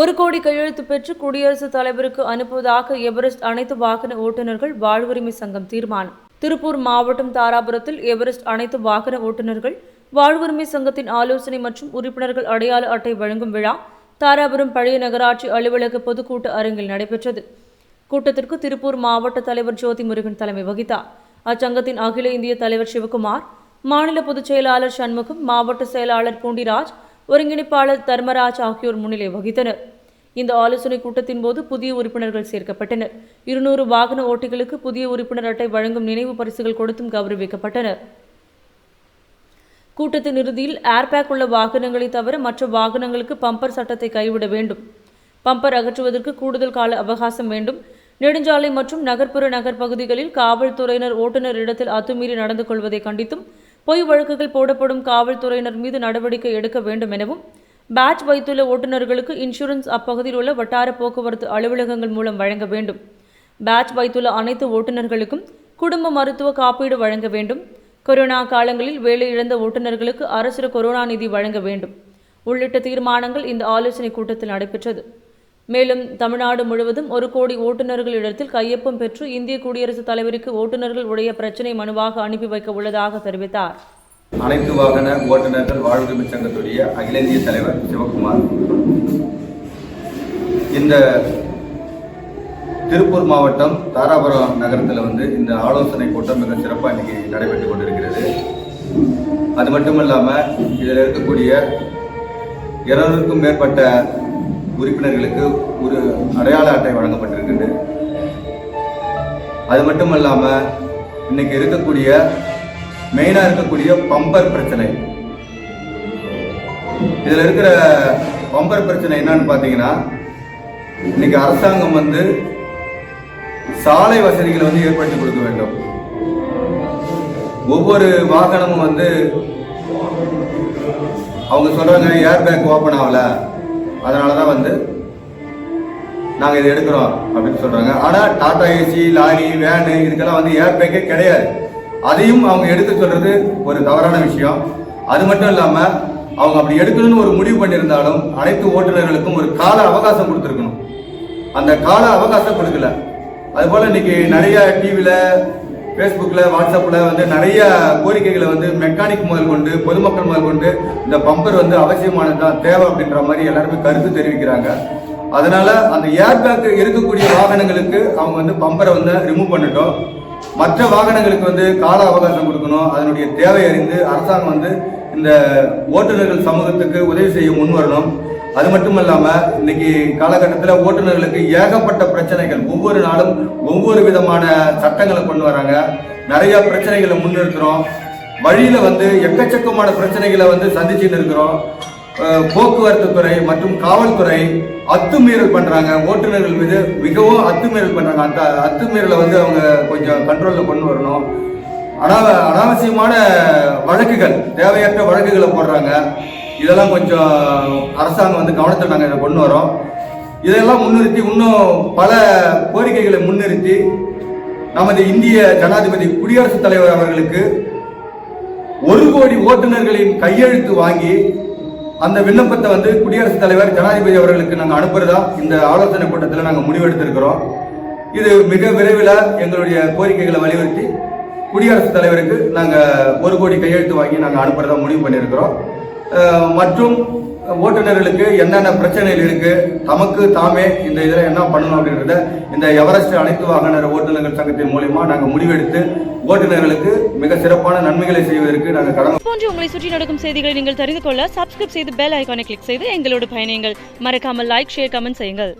ஒரு கோடி கையெழுத்து பெற்று குடியரசுத் தலைவருக்கு அனுப்புவதாக எவரெஸ்ட் அனைத்து வாகன ஓட்டுநர்கள் வாழ்வுரிமை சங்கம் தீர்மானம். திருப்பூர் மாவட்டம் தாராபுரத்தில் எவரெஸ்ட் அனைத்து வாகன ஓட்டுநர்கள் வாழ்வுரிமை சங்கத்தின் ஆலோசனை மற்றும் உறுப்பினர்கள் அடையாள அட்டை வழங்கும் விழா தாராபுரம் பழைய நகராட்சி அலுவலக பொதுக்கூட்ட அரங்கில் நடைபெற்றது. கூட்டத்திற்கு திருப்பூர் மாவட்ட தலைவர் ஜோதி முருகன் தலைமை வகித்தார். அச்சங்கத்தின் அகில இந்திய தலைவர் சிவகுமார் மாநில பொதுச் செயலாளர் சண்முகம் மாவட்ட செயலாளர் பூண்டிராஜ் ஒருங்கிணைப்பாளர் தர்மராஜ் ஆகியோர் முன்னிலை வகித்தனர். இந்த ஆலோசனை கூட்டத்தின் போது புதிய உறுப்பினர்கள் சேர்க்கப்பட்டனர். இருநூறு வாகன ஓட்டிகளுக்கு புதிய உறுப்பினர் அட்டை வழங்கும் நினைவு பரிசுகள் கொடுத்தும் கௌரவிக்கப்பட்டனர். கூட்டத்தின் இறுதியில் ஏர்பேக் உள்ள வாகனங்களை தவிர மற்ற வாகனங்களுக்கு பம்பர் சட்டத்தை கைவிட வேண்டும். பம்பர் அகற்றுவதற்கு கூடுதல் கால அவகாசம் வேண்டும். நெடுஞ்சாலை மற்றும் நகர்ப்புற நகர் பகுதிகளில் காவல்துறையினர் ஓட்டுநர் இடத்தில் அத்துமீறி நடந்து கொள்வதை கண்டித்தும் பொய் வழக்குகள் போடப்படும் காவல்துறையினர் மீது நடவடிக்கை எடுக்க வேண்டும் எனவும் பேட்ச் வைத்துள்ள ஓட்டுநர்களுக்கு இன்சூரன்ஸ் அப்பகுதியில் உள்ள வட்டார போக்குவரத்து அலுவலகங்கள் மூலம் வழங்க வேண்டும். பேட்ச் வைத்துள்ள அனைத்து ஓட்டுநர்களுக்கும் குடும்ப மருத்துவ காப்பீடு வழங்க வேண்டும். கொரோனா காலங்களில் வேலை இழந்த ஓட்டுநர்களுக்கு அரசு கொரோனா நிதி வழங்க வேண்டும். உள்ளிட்ட தீர்மானங்கள் இந்த ஆலோசனைக் கூட்டத்தில் நடைபெற்றது. மேலும் தமிழ்நாடு முழுவதும் ஒரு கோடி ஓட்டுநர்களிடத்தில் கையொப்பம் பெற்று இந்திய குடியரசுத் தலைவருக்கு ஓட்டுநர்கள் உடைய பிரச்சினை மனுவாக அனுப்பி வைக்க உள்ளதாக தெரிவித்தார். அனைத்து வாகன ஓட்டுநர்கள் வாழ்வுரிமை சங்கத்துடைய அகில இந்திய தலைவர் சிவகுமார். இந்த திருப்பூர் மாவட்டம் தாராபுரம் நகரத்தில் வந்து இந்த ஆலோசனை கூட்டம் மிக சிறப்பாக இன்னைக்கு நடைபெற்று கொண்டிருக்கிறது. அது மட்டும் இல்லாமல் இதில் இருக்கக்கூடிய இருநூறுக்கும் மேற்பட்ட உறுப்பினர்களுக்கு ஒரு அடையாள அட்டை வழங்கப்பட்டிருக்கிறது அது மட்டும் இல்லாமல் இன்னைக்கு இருக்கக்கூடிய மெயினாக இருக்கக்கூடிய பம்பர் பிரச்சனை. இதில் இருக்கிற பம்பர் பிரச்சனை என்னன்னு பார்த்தீங்கன்னா இன்னைக்கு அரசாங்கம் வந்து சாலை வசதிகளை வந்து ஏற்படுத்தி கொடுக்க வேண்டும். ஒவ்வொரு வாகனமும் வந்து அவங்க சொல்றாங்க ஏர் பேக் ஓப்பன் ஆகல. அதனால தான் வந்து நாங்கள் இதை எடுக்கிறோம் அப்படின்னு சொல்றாங்க. ஆனால் டாடா ஏசி லாரி வேனு இதுக்கெல்லாம் வந்து ஏர் பேக்கே கிடையாது. அதையும் அவங்க எடுக்க சொல்றது ஒரு தவறான விஷயம். அது மட்டும் இல்லாமல் அவங்க அப்படி எடுக்கணும்னு ஒரு முடிவு பண்ணியிருந்தாலும் அனைத்து ஓட்டுநர்களுக்கும் ஒரு கால அவகாசம் கொடுத்துருக்கணும். அந்த கால அவகாசம் கொடுக்கல. அதுபோல் இன்னைக்கு நிறைய டிவியில் ஃபேஸ்புக்கில் வாட்ஸ்அப்பில் வந்து நிறைய கோரிக்கைகளை வந்து மெக்கானிக் முதல் கொண்டு பொதுமக்கள் முதல் கொண்டு இந்த பம்பர் வந்து அவசியமானது தான் தேவை அப்படின்ற மாதிரி எல்லாருமே கருத்து தெரிவிக்கிறாங்க. அதனால அந்த ஏர்பேக் இருக்கக்கூடிய வாகனங்களுக்கு அவங்க வந்து பம்பரை வந்து ரிமூவ் பண்ணிட்டோம். மற்ற வாகனங்களுக்கு வந்து கால அவகாசம் கொடுக்கணும். அதனுடைய தேவை அறிந்து அரசாங்கம் வந்து இந்த ஓட்டுநர்கள் சமூகத்துக்கு உதவி செய்ய முன் வரணும் அது மட்டும் இல்லாமல் இன்னைக்கு காலகட்டத்தில் ஓட்டுநர்களுக்கு ஏகப்பட்ட பிரச்சனைகள். ஒவ்வொரு நாளும் ஒவ்வொரு விதமான சட்டங்களை கொண்டு வராங்க. நிறைய பிரச்சனைகளை முன்னிறுத்துறோம். வழியில் வந்து எக்கச்சக்கமான பிரச்சனைகளை வந்து சந்திச்சுட்டு இருக்கிறோம். போக்குவரத்து துறை மற்றும் காவல்துறை அத்துமீறல் பண்றாங்க. ஓட்டுநர்கள் மீது மிகவும் அத்துமீறல் பண்றாங்க. அந்த அத்துமீறலை வந்து அவங்க கொஞ்சம் கண்ட்ரோல்ல கொண்டு வரணும். அனாவ அனாவசியமான வழக்குகள் தேவையற்ற வழக்குகளை போடுறாங்க. இதெல்லாம் கொஞ்சம் அரசாங்கம் வந்து கவனத்தில் நாங்கள் இதை கொண்டு வரோம். இதெல்லாம் முன்னிறுத்தி இன்னும் பல கோரிக்கைகளை முன்னிறுத்தி நமது இந்திய ஜனாதிபதி குடியரசுத் தலைவர் அவர்களுக்கு ஒரு கோடி ஓட்டுநர்களின் கையெழுத்து வாங்கி அந்த விண்ணப்பத்தை வந்து குடியரசுத் தலைவர் ஜனாதிபதி அவர்களுக்கு நாங்கள் அனுப்புறதா இந்த ஆலோசனை கூட்டத்தில் நாங்கள் முடிவெடுத்திருக்கிறோம். இது மிக விரைவில் எங்களுடைய கோரிக்கைகளை வலியுறுத்தி குடியரசுத் தலைவருக்கு நாங்கள் ஒரு கோடி கையெழுத்து வாங்கி நாங்கள் அனுப்புறதா முடிவு பண்ணியிருக்கிறோம். மற்றும் ஓட்டுநர்களுக்கு என்னென்ன பிரச்சனைகள் இருக்கு தமக்கு தாமே இந்த இதில் என்ன பண்ணணும் அப்படின்றத இந்த எவரெஸ்ட் அனைத்து வாகன ஓட்டுநர்கள் சங்கத்தின் மூலியமா நாங்கள் முடிவெடுத்து ஓட்டுநர்களுக்கு மிக சிறப்பான நன்மைகளை செய்வதற்கு நாங்கள் கடமை போன்று உங்களை சுற்றி நடக்கும் செய்திகளை நீங்கள் தெரிந்து கொள்ள சப்ஸ்கிரைப் செய்து பெல் ஐக்கானை கிளிக் செய்து எங்களோடு பயணியுங்கள். மறக்காமல் லைக் ஷேர் கமெண்ட் செய்யுங்கள்.